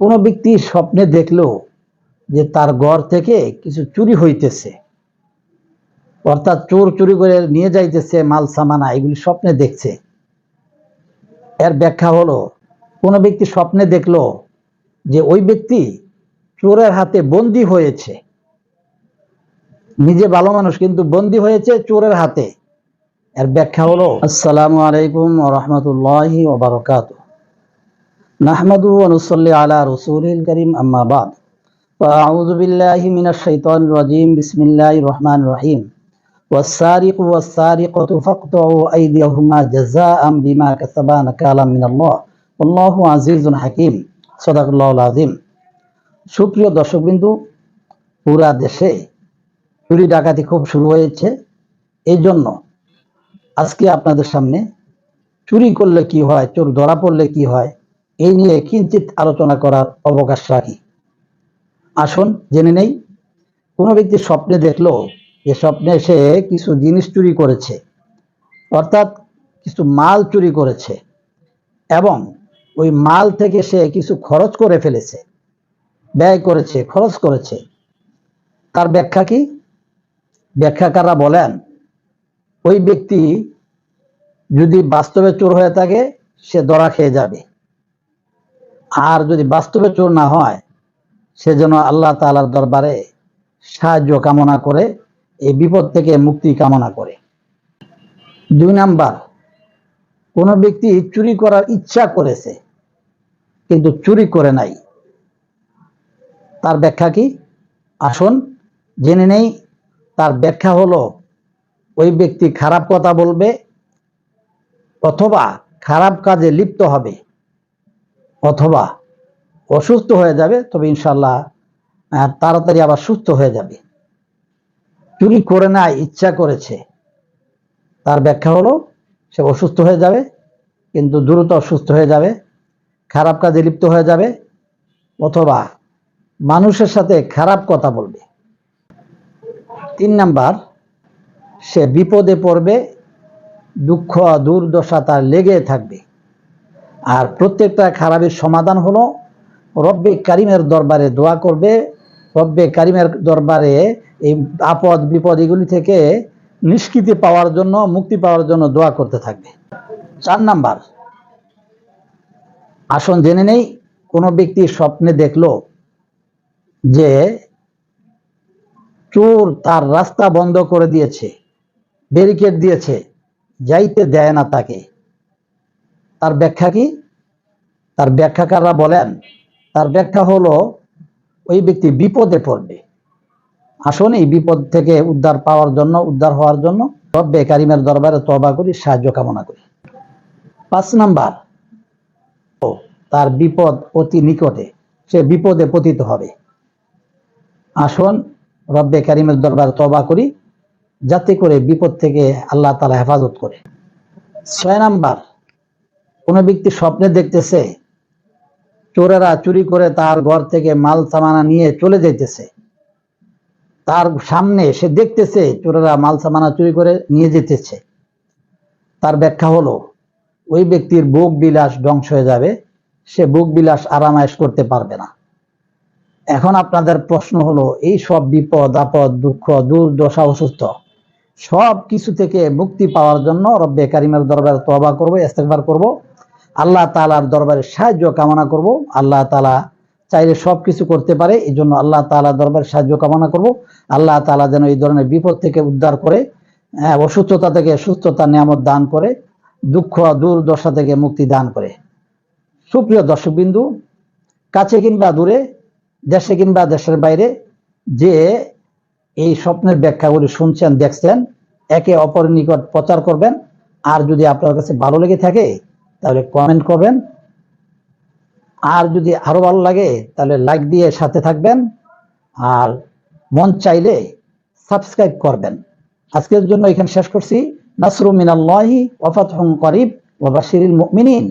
কোনো ব্যক্তি স্বপ্নে দেখল যে তার ঘর থেকে কিছু চুরি হইতেছে, অর্থাৎ চোর চুরি করে নিয়ে যাইতেছে মাল, সামানা, এগুলি স্বপ্নে দেখছে। এর ব্যাখ্যা হলো, কোনো ব্যক্তি স্বপ্নে দেখল যে ওই ব্যক্তি চোরের হাতে বন্দি হয়েছে। নিজে ভালো মানুষ, কিন্তু বন্দি হয়েছে চোরের হাতে। এর ব্যাখ্যা হলো, আসসালামু আলাইকুম রহমতুল্লাহ ওবরকাত নাহমাদু অনুসল্লি আলা রসুলিল করিম আম্মা বাদ فأعوذ بالله من الشيطان الرجيم بسم الله الرحمن الرحيم والسارق والسارقة فاقطعوا أيديهما جزاء بما كسبا نكالا من الله والله عزيز حكيم صدق الله العظيم সুপ্রিয় দর্শকবিন্দু পুরা দেশে চুরি ডাকাতি খুব শুরু হয়েছে এই জন্য আজকে আপনাদের সামনে চুরি করলে কি হয় চোর ধরা পড়লে কি হয় এই নিয়ে কিঞ্চিত আলোচনা করার অবকাশ রাখি। আসুন, জেনে নেই, কোনো ব্যক্তি স্বপ্নে দেখল যে স্বপ্নে সে কিছু জিনিস চুরি করেছে, অর্থাৎ কিছু মাল চুরি করেছে, এবং ওই মাল থেকে সে কিছু খরচ করে ফেলেছে, ব্যয় করেছে, খরচ করেছে। তার ব্যাখ্যা কি? ব্যাখ্যাকাররা বলেন, ওই ব্যক্তি যদি বাস্তবে চোর হয়ে থাকে, সে ধরা খেয়ে যাবে। আর যদি বাস্তবে চোর না হয় সে যেন আল্লাহ তালার দরবারে সাহায্য কামনা করে, এই বিপদ থেকে মুক্তি কামনা করে। দুই নাম্বার, কোনো ব্যক্তি চুরি করার ইচ্ছা করেছে, কিন্তু চুরি করে নাই, তার ব্যাখ্যা কি? আসুন জেনে নেই, তার ব্যাখ্যা হলো, ওই ব্যক্তি খারাপ কথা বলবে, অথবা খারাপ কাজে লিপ্ত হবে। অথবা অসুস্থ হয়ে যাবে, তবে ইনশাল্লাহ তাড়াতাড়ি আবার সুস্থ হয়ে যাবে। চুরি করে নাই ইচ্ছা করেছে। তার ব্যাখ্যা হলো, সে অসুস্থ হয়ে যাবে, কিন্তু দ্রুত অসুস্থ হয়ে যাবে, খারাপ কাজে লিপ্ত হয়ে যাবে, অথবা মানুষের সাথে খারাপ কথা বলবে। তিন নাম্বার, সে বিপদে পড়বে, দুঃখ, দুর্দশা তার লেগে থাকবে। আর প্রত্যেকটা খারাপের সমাধান হলো রব্বে কারিমের দরবারে দোয়া করবে, রব্বে কারিমের দরবারে এই আপদ, বিপদ এগুলি থেকে নিষ্কৃতি পাওয়ার জন্য, মুক্তি পাওয়ার জন্য দোয়া করতে থাকবে। চার নাম্বার, আসন জেনে নেই, কোনো ব্যক্তি স্বপ্নে দেখল যে চোর তার রাস্তা বন্ধ করে দিয়েছে ব্যারিকেড দিয়েছে, যাইতে দেয় না তাকে। তার ব্যাখ্যা কি? তার ব্যাখ্যাকাররা বলেন, তার ব্যাখ্যা হলো, ওই ব্যক্তি বিপদে পড়বে। আসুন এই বিপদ থেকে উদ্ধার পাওয়ার জন্য, উদ্ধার হওয়ার জন্য রব্বে কারিমের দরবারে তবা করি, সাহায্য কামনা করি। পাঁচ নাম্বার, ও, তার বিপদ অতি নিকটে, সে বিপদে পতিত হবে। আসুন রব্বে কারিমের দরবারে তবা করি, যাতে করে বিপদ থেকে আল্লাহ তালা হেফাজত করে। ছয় নাম্বার কোনো ব্যক্তি স্বপ্নে দেখতেছে, চোরেরা চুরি করে তার ঘর থেকে মাল সামানা নিয়ে চলে যাইতেছে। তার সামনে সে দেখতেছে, চোরেরা মাল সামানা চুরি করে নিয়ে যেতেছে তার ব্যাখ্যা হলো, ওই ব্যক্তির বুক বিলাস ধ্বংস হয়ে যাবে, সে বুক বিলাস আরামায়েশ করতে পারবে না। এখন আপনাদের প্রশ্ন হলো, এই সব বিপদ, আপদ, দুঃখ, দুর্দশা, অসুস্থ, সব কিছু থেকে মুক্তি পাওয়ার জন্য রব্বে কারিমের দরবারে তবা করব ইস্তেকবার করব। আল্লাহ তালার দরবারে সাহায্য কামনা করব। আল্লাহ তালা চাইলে সব কিছু করতে পারে এই জন্য আল্লাহ তালা দরবারে সাহায্য কামনা করব। আল্লাহ তালা যেন এই ধরনের বিপদ থেকে উদ্ধার করে হ্যাঁ, অসুস্থতা থেকে সুস্থতা নিয়ামত দান করে দুঃখ দুর্দশা থেকে মুক্তি দান করে। সুপ্রিয় দর্শকবিন্দু কাছে কিংবা দূরে দেশে কিংবা দেশের বাইরে যে এই স্বপ্নের ব্যাখ্যাগুলি শুনছেন দেখছেন একে অপরের নিকট প্রচার করবেন। আর যদি আপনার কাছে ভালো লেগে থাকে তাহলে কমেন্ট করবেন। আর যদি আরও ভালো লাগে, তাহলে লাইক দিয়ে সাথে থাকবেন। আর মন চাইলে সাবস্ক্রাইব করবেন। আজকের জন্য এখানে শেষ করছি। নাসরু মিনাল্লাহি হং করিব ওয়া বাশিরিল মুমিনিন।